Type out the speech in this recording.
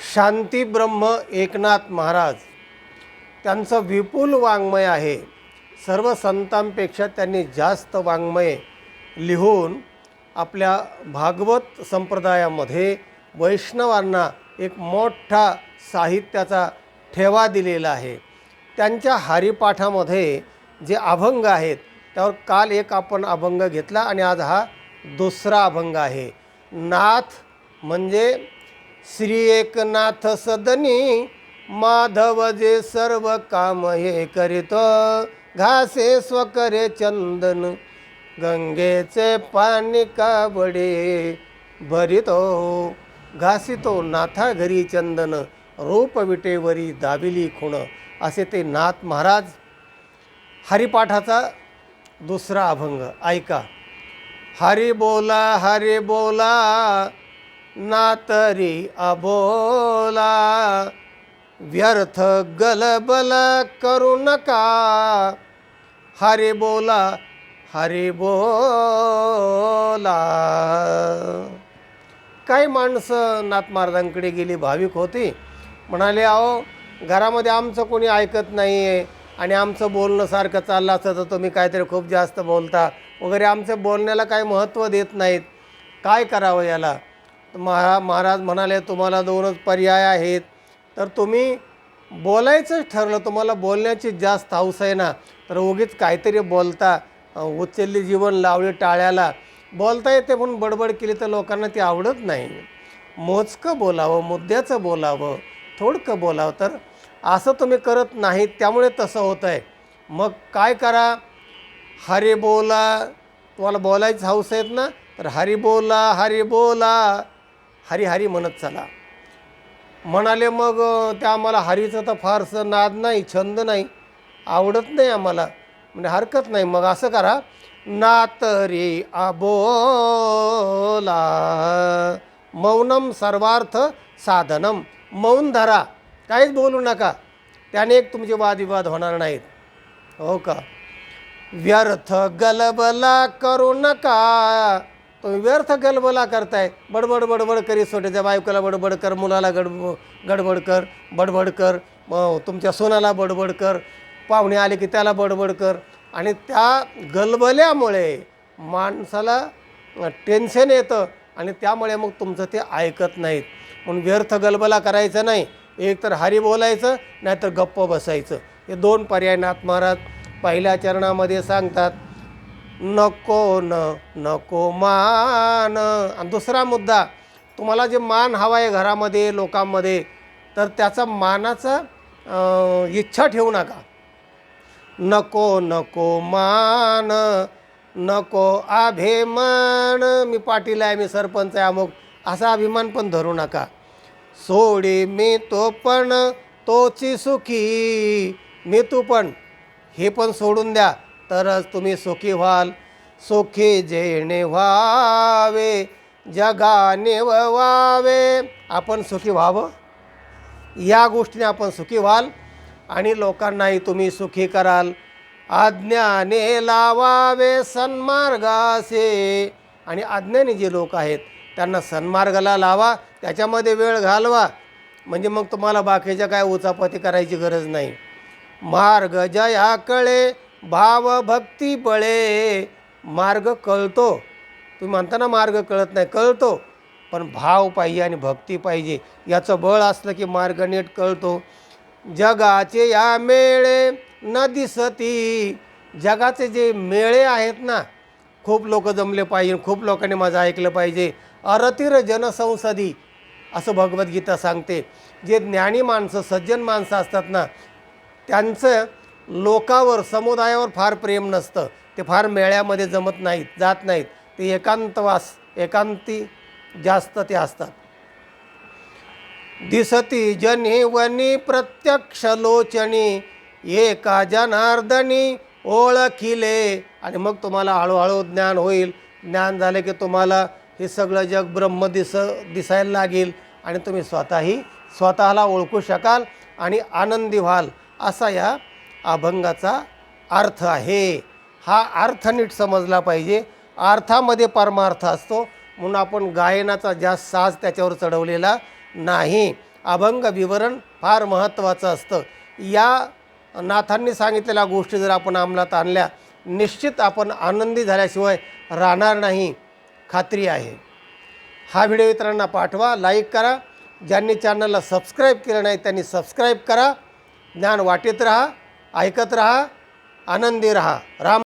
शांती ब्रह्म एकनाथ महाराज. त्यांचं विपुल वाङ्मय आहे. सर्व संतांपेक्षा त्यांनी जास्त वाङ्मय लिहून आपल्या भागवत संप्रदायामध्ये वैष्णवांना एक मोठा साहित्याचा ठेवा दिलेला आहे. त्यांच्या हरिपाठामध्ये जे अभंग आहेत त्यावर काल एक आपण अभंग घेतला आणि आज हा दुसरा अभंग आहे. नाथ म्हणजे श्री एकनाथ सदनी माधव जे सर्व काम हे करीत. घासे स्वकरे चंदन गंगेचे पाणी काबडे भरितो. घासितो नाथा घरी चंदन रूप विटेवरी दाबिली खुण. असे ते नाथ महाराज हरिपाठाचा दुसरा अभंग. ऐका. हरी बोला हरी बोला नातरी अबोला व्यर्थ गलबल करू नका. हरे बोला हरे बोला. काही माणसं नाथ महाराजांकडे गेली भाविक होती. म्हणाले अहो घरामध्ये आमचं कोणी ऐकत नाही आहे आणि आमचं बोलणं सारखं चाललं असतं तर तुम्ही काहीतरी खूप जास्त बोलता. वगैरे आमच्या बोलण्याला काही महत्त्व देत नाहीत. काय करावं याला? महा महाराज म्हणाले तुम्हाला दोनच पर्याय आहेत. तर तुम्ही बोलायचंच ठरलं तुम्हाला बोलण्याची जास्त हौस आहे ना. तर उगीच काहीतरी बोलता उचलली जीवन लावली टाळ्याला. बोलता येते म्हणून बडबड केली तर लोकांना ती आवडत नाही. मोजकं बोलावं मुद्द्याचं बोलावं थोडकं बोलावं. तर असं तुम्ही करत नाहीत त्यामुळे तसं होतं आहे मग काय करा? हरी बोला. तुम्हाला बोलायचं हौस आहेत ना? तर हरी बोला हरी बोला. हरी हरी म्हणत चला. म्हणाले मग त्या आम्हाला हरीचं तर फारसं नाद नाही छंद नाही आवडत नाही आम्हाला. म्हणजे हरकत नाही. मग असं करा. नातरी आबोला मौनम सर्वार्थ साधनम मौन धरा. काहीच बोलू नका. त्याने एक तुमचे वादविवाद होणार नाहीत. हो का? व्यर्थ गलबला करू नका. तुम्ही व्यर्थ गलबला करताय. बडबड बडबड करी छोट्याच्या बायकोला बडबड कर मुलाला गडब गडबड कर बडबड कर मग तुमच्या सोनाला बडबड कर पाहुणे आले की त्याला बडबड कर. आणि त्या गलबल्यामुळे माणसाला टेन्शन येतं आणि त्यामुळे मग तुमचं ते ऐकत नाहीत. म्हणून व्यर्थ गलबला करायचं नाही. एक तर हरी बोलायचं नाहीतर गप्प बसायचं. हे दोन पर्याय नाथ महाराज पहिल्या चरणामध्ये सांगतात. नको न नको मान. आणि दुसरा मुद्दा तुम्हाला जे मान हवा आहे घरामध्ये लोकांमध्ये तर त्याचा मानाचा इच्छा ठेवू नका. नको नको मान नको अभिमान. मी पाटील आहे मी सरपंच आहे अमुक असा अभिमान पण धरू नका. सोडी मी तो पण तोची सुखी. मी तू पण हे पण सोडून द्या. तरच तुम्ही सुखी व्हाल. सुखी जेणे व्हावे जगाने व्हावे. आपण सुखी व्हावं? या गोष्टीने आपण सुखी व्हाल आणि लोकांनाही तुम्ही सुखी कराल. आज्ञाने लावावे सन्मार्गासे आणि अज्ञानी जे लोक आहेत त्यांना सन्मार्गाला लावा त्याच्यामध्ये वेळ घालवा. म्हणजे मग तुम्हाला बाकीच्या काय उचापती करायची गरज नाही. मार्ग जया भावभक्ती बळे. मार्ग कळतो. तुम्ही म्हणता ना मार्ग कळत नाही कळतो. पण भाव पाहिजे आणि भक्ती पाहिजे. याचं बळ असलं की मार्ग नीट कळतो. जगाचे या मेळे न दिसती. जगाचे जे मेळे आहेत ना खूप लोक जमले पाहिजे खूप लोकांनी माझं ऐकलं पाहिजे. अरतीर जनसंसदी असं भगवद्गीता सांगते. जे ज्ञानी माणसं सज्जन माणसं असतात ना त्यांचं लोकावर समुदायावर फार प्रेम नसतं. ते फार मेळ्यामध्ये जमत नाहीत जात नाहीत. ते एकांतवास एकांती जास्त ते असतात. दिसती जनी वनी प्रत्यक्ष लोचनी एका जनार्दनी ओळखिले. आणि मग तुम्हाला हळूहळू ज्ञान होईल. ज्ञान झाले की तुम्हाला हे सगळं जग ब्रह्म दिस दिसायला लागेल. आणि तुम्ही स्वतःही स्वतःला ओळखू शकाल आणि आनंदी व्हाल. असा या अभंगाचा अर्थ आहे. हा अर्थ नीट समजला पाहिजे. अर्थामध्ये परमार्थ असतो. म्हणून आपण गायनाचा जास्त साज त्याच्यावर चढवलेला नाही. अभंग विवरण फार महत्त्वाचं असतं. या नाथांनी सांगितलेल्या गोष्टी जर आपण अंमलात आणल्या निश्चित आपण आनंदी झाल्याशिवाय राहणार नाही. खात्री आहे. हा व्हिडिओ इतरांना पाठवा लाईक करा. ज्यांनी चॅनलला सबस्क्राईब केलं नाही त्यांनी सबस्क्राईब करा. ज्ञान वाटेत राहा. ऐकत राहा आनंदी राहा. राम